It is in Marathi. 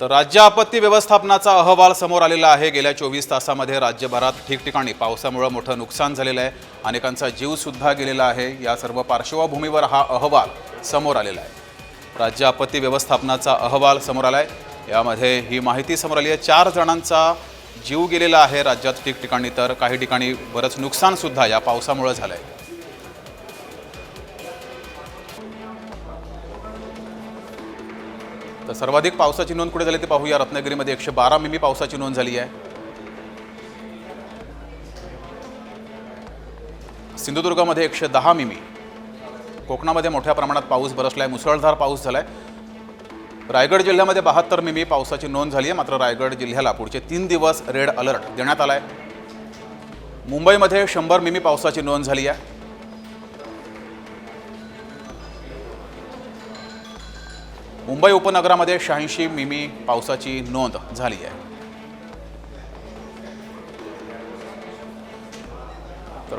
तर राज्य आपत्ती व्यवस्थापनाचा अहवाल समोर आलेला आहे. गेल्या चोवीस तासामध्ये राज्यभरात ठिकठिकाणी पावसामुळं मोठं नुकसान झालेलं आहे. अनेकांचा जीवसुद्धा गेलेला आहे. या सर्व पार्श्वभूमीवर हा अहवाल समोर आलेला आहे. राज्य आपत्ती व्यवस्थापनाचा अहवाल समोर आला आहे यामध्ये ही माहिती समोर आली आहे. चार जणांचा जीव गेलेला आहे राज्यात ठिकठिकाणी तर काही ठिकाणी बरंच नुकसानसुद्धा या पावसामुळं झालं आहे तर सर्वाधिक पावसाची नोंद कुठे झाली ते पाहूया. रत्नागिरीमध्ये एकशे बारा मिमी पावसाची नोंद झाली आहे. सिंधुदुर्गामध्ये एकशे दहा मिमी. कोकणामध्ये मोठ्या प्रमाणात पाऊस बरसला आहे मुसळधार पाऊस झाला आहे रायगड जिल्ह्यामध्ये बहात्तर मिमी पावसाची नोंद झाली आहे. मात्र रायगड जिल्ह्याला पुढचे तीन दिवस रेड अलर्ट देण्यात आला आहे मुंबईमध्ये शंभर मिमी पावसाची नोंद झाली आहे. मुंबई उपनगरामध्ये शहाऐंशी मिमी पावसाची नोंद झाली आहे. तर